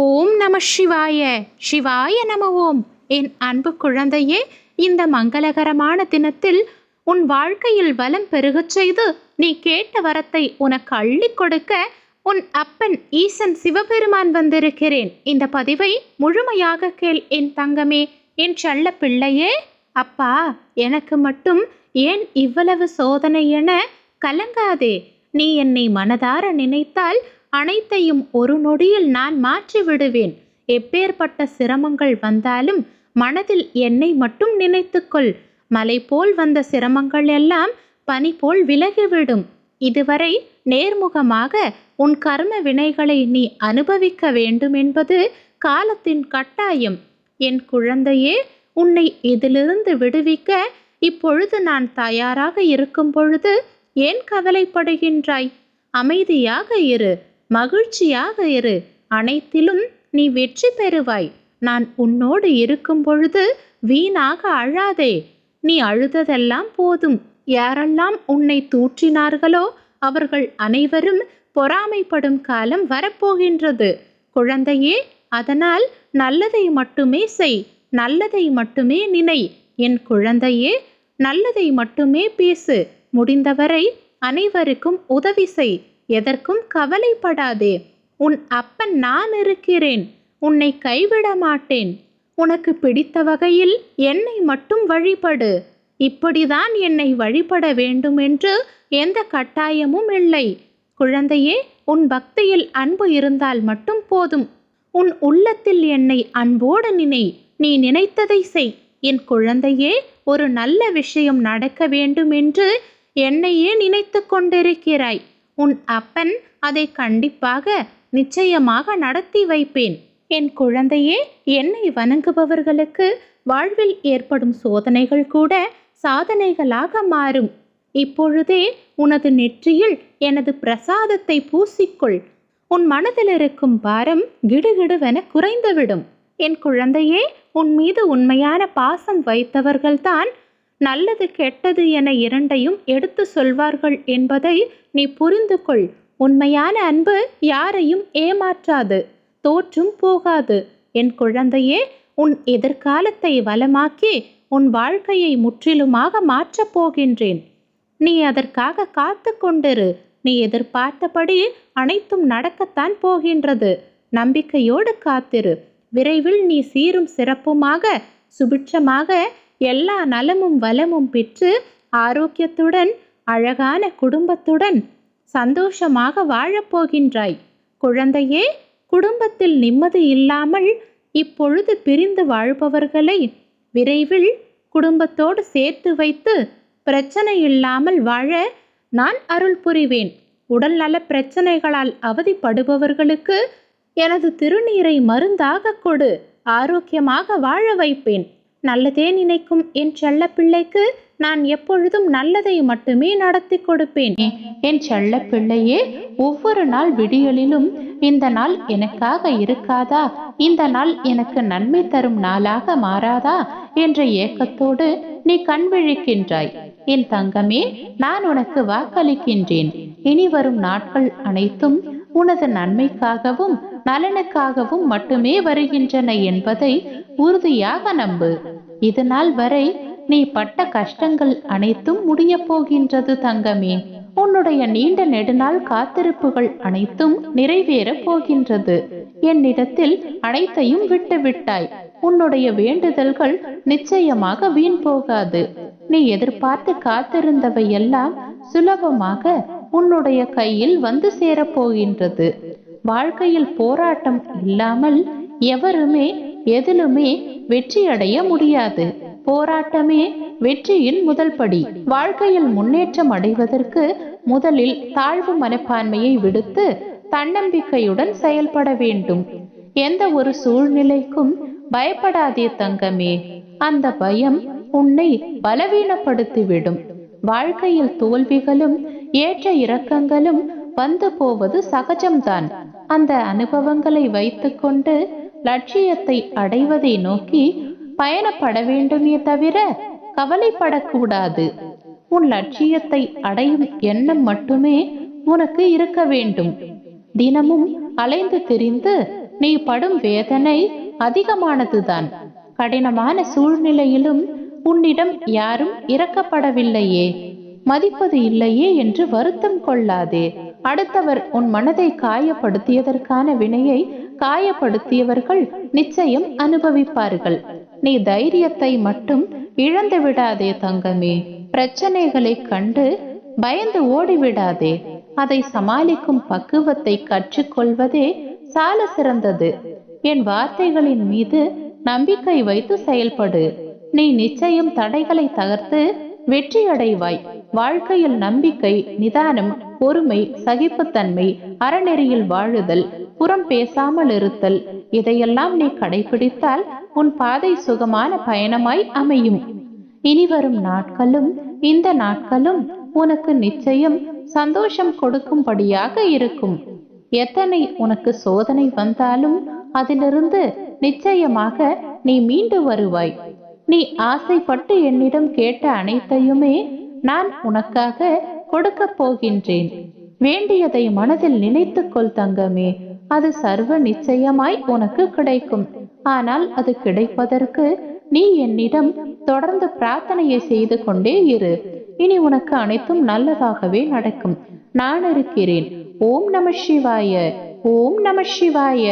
ஓம் நம சிவாய. சிவாய நம ஓம். என் அன்பு குழந்தையே இந்த மங்களகரமான தினத்தில் உன் வாழ்க்கையில் வலம் பெருகச் செய்து நீ கேட்ட வரத்தை உனக்கு அள்ளிக் கொடுக்க உன் அப்பன் ஈசன் சிவபெருமான் வந்திருக்கிறேன். இந்த பதிவை முழுமையாக கேள் என் தங்கமே. என் செல்ல பிள்ளையே அப்பா எனக்கு மட்டும் ஏன் இவ்வளவு சோதனை என கலங்காதே. நீ என்னை மனதார நினைத்தால் அனைத்தையும் ஒரு நொடியில் நான் மாற்றி விடுவேன் எப்பேற்பட்ட சிரமங்கள் வந்தாலும் மனதில் என்னை மட்டும் நினைத்துக்கொள். மலை போல் வந்த சிரமங்கள் எல்லாம் பனி போல் விலகிவிடும். இதுவரை நேர்முகமாக உன் கர்ம வினைகளை நீ அனுபவிக்க வேண்டும் என்பது காலத்தின் கட்டாயம். என் குழந்தையே உன்னை இதிலிருந்து விடுவிக்க இப்பொழுது நான் தயாராக இருக்கும் பொழுது ஏன் கவலைப்படுகின்றாய்? அமைதியாக இரு. மகிழ்ச்சியாக இரு. அனைத்திலும் நீ வெற்றி பெறுவாய். நான் உன்னோடு இருக்கும் பொழுது வீணாக அழாதே. நீ அழுததெல்லாம் போதும். யாரெல்லாம் உன்னை தூற்றினார்களோ அவர்கள் அனைவரும் பொறாமைப்படும் காலம் வரப்போகின்றது. குழந்தையே அதனால் நல்லதை மட்டுமே செய். நல்லதை மட்டுமே நினை. என் குழந்தையே நல்லதை மட்டுமே பேசு. முடிந்தவரை அனைவருக்கும் உதவி செய். எதற்கும் கவலைப்படாதே. உன் அப்பன் நான் இருக்கிறேன். உன்னை கைவிட மாட்டேன். உனக்கு பிடித்த வகையில் என்னை மட்டும் வழிபடு. இப்படிதான் என்னை வழிபட வேண்டும் என்று எந்த கட்டாயமும் இல்லை. குழந்தையே உன் பக்தியில் அன்பு இருந்தால் மட்டும் போதும். உன் உள்ளத்தில் என்னை அன்போடு நினை. நீ நினைத்ததை செய். என் குழந்தையே ஒரு நல்ல விஷயம் நடக்க வேண்டும் என்று என்னையே நினைத்து கொண்டிருக்கிறாய். உன் அப்பன் அதை கண்டிப்பாக நிச்சயமாக நடத்தி வைப்பேன். என் குழந்தையே என்னை வணங்குபவர்களுக்கு வாழ்வில் ஏற்படும் சோதனைகள் கூட சாதனைகளாக மாறும். இப்பொழுதே உனது நெற்றியில் எனது பிரசாதத்தை பூசிக்கொள். உன் மனதில் இருக்கும் பாரம் கிடுகிடுவென குறைந்துவிடும். என் குழந்தையே உன் மீது உண்மையான பாசம் வைத்தவர்கள்தான் நல்லது கெட்டது என இரண்டையும் எடுத்து சொல்வார்கள் என்பதை நீ புரிந்து கொள் உண்மையான அன்பு யாரையும் ஏமாற்றாது தோற்றும் போகாது. என் குழந்தையே உன் எதிர்காலத்தை வளமாக்கி உன் வாழ்க்கையை முற்றிலுமாக மாற்றப் போகின்றேன். நீ அதற்காக காத்து கொண்டிரு. நீ எதிர்பார்த்தபடி அனைத்தும் நடக்கத்தான் போகின்றது. நம்பிக்கையோடு காத்திரு. விரைவில் நீ சீரும் சிறப்புமாக சுபிட்சமாக எல்லா நலமும் வளமும் பெற்று ஆரோக்கியத்துடன் அழகான குடும்பத்துடன் சந்தோஷமாக வாழப்போகின்றாய். குழந்தையே குடும்பத்தில் நிம்மதி இல்லாமல் இப்பொழுது பிரிந்து வாழ்பவர்களை விரைவில் குடும்பத்தோடு சேர்த்து வைத்து பிரச்சனை இல்லாமல் வாழ நான் அருள் புரிவேன். உடல்நல பிரச்சனைகளால் அவதிப்படுபவர்களுக்கு எனது திருநீரை மருந்தாக கொடு. ஆரோக்கியமாக வாழ வைப்பேன். நல்லதே நினைக்கும் என் செல்ல பிள்ளைக்கு நான் எப்பொழுதும் நல்லதை மட்டுமே நடத்தி கொடுப்பேன். என் செல்ல பிள்ளையே ஒவ்வொரு நாள் விடியலிலும் இந்த நாள் எனக்காக இருக்காதா? இந்த நாள் எனக்கு நன்மை தரும் நாளாக மாறாதா? என்ற ஏக்கத்தோடு நீ கண் விழிக்கின்றாய். என் தங்கமே நான் உனக்கு வாக்களிக்கின்றேன். இனி வரும் நாட்கள் அனைத்தும் உனது நன்மைக்காகவும் நலனுக்காகவும் மட்டுமே வருகின்றன என்பதை உறுதியாக நம்பு. இதனால் வரை நீ பட்ட கஷ்டங்கள் அனைத்தும் முடிய போகின்றது தங்கமே. உன்னுடைய நீண்ட நெடுநாள் காத்திருப்புகள் அனைத்தும் நிறைவேற போகின்றது. என்னிடத்தில் அனைத்தையும் விட்டு விட்டாய் உன்னுடைய வேண்டுதல்கள் நிச்சயமாக வீண் போகாது. நீ எதிர்பார்த்து காத்திருந்தவை எல்லாம் சுலபமாக உன்னுடைய கையில் வந்து சேரப்போகின்றது வாழ்க்கையில் போராட்டம் இல்லாமல் எவருமே எதிலுமே வெற்றி அடைய முடியாது. போராட்டமே வெற்றியின் முதல் படி. வாழ்க்கையில் முன்னேற்றம் அடைவதற்கு முதலில் தாழ்வு மனப்பான்மையை விடுத்து தன்னம்பிக்கையுடன் செயல்பட வேண்டும். எந்த ஒரு சூழ்நிலைக்கும் பயப்படாதே தங்கமே. அந்த பயம் உன்னை பலவீனப்படுத்திவிடும். வாழ்க்கையில் தோல்விகளும் ஏற்ற இறக்கங்களும் வந்து போவது சகஜம்தான். அந்த அனுபவங்களை வைத்துக்கொண்டு லட்சியத்தை அடைவதை நோக்கி பயணப்பட வேண்டுமே தவிர கவலைப்படக்கூடாது. உன் லட்சியத்தை அடையும் எண்ணம் மட்டுமே உனக்கு இருக்க வேண்டும். தினமும் அலைந்து திரிந்து நீ படும் வேதனை அதிகமானதுதான். கடினமான சூழ்நிலையிலும் உன்னிடம் யாரும் இறக்கப்படவில்லையே மதிப்பது இல்லையே என்று வருத்தம் கொள்ளாதே. அடுத்தவர் உன் மனதை காயப்படுத்தியதற்கான வினையை காயப்படுத்தியவர்கள் நிச்சயம் அனுபவிப்பார்கள். நீ தைரியத்தை மட்டும் இழந்து விடாதே தங்கமே. பிரச்சனைகளை கண்டு பயந்து ஓடிவிடாதே. அதை சமாளிக்கும் பக்குவத்தை கற்றுக்கொள்வதே சால சிறந்தது. என் வார்த்தைகளின் மீது நம்பிக்கை வைத்து செயல்படு. நீ நிச்சயம் தடைகளை தகர்த்து வெற்றி அடைவாய் வாழ்க்கையில் நம்பிக்கை நிதானம் பொறுமை சகிப்புத்தன்மை அறநெறியில் வாழுதல் புறம் பேசாமல் இருத்தல் இதையெல்லாம் நீ கடைபிடித்தால் உன் பாதை சுகமான பயணமாய் அமையும். இனி வரும் நாட்களும் இந்த நாட்களும் உனக்கு நிச்சயம் சந்தோஷம் கொடுக்கும்படியாக இருக்கும். எத்தனை உனக்கு சோதனை வந்தாலும் அதிலிருந்து நிச்சயமாக நீ மீண்டு வருவாய். நீ ஆசைப்பட்டு என்னிடம் கேட்ட அனைத்தையுமே நான் உனக்காக கொடுக்க போகின்றேன். வேண்டியதை மனதில் நினைத்துக்கொள் தங்கமே அது சர்வ நிச்சயமாய் உனக்கு கிடைக்கும். ஆனால் அது கிடைப்பதற்கு நீ என்னிடம் தொடர்ந்து பிரார்த்தனையை செய்து கொண்டே இரு. இனி உனக்கு அனைத்தும் நல்லதாகவே நடக்கும். நான் இருக்கிறேன். ஓம் நம சிவாய. ஓம் நம சிவாய.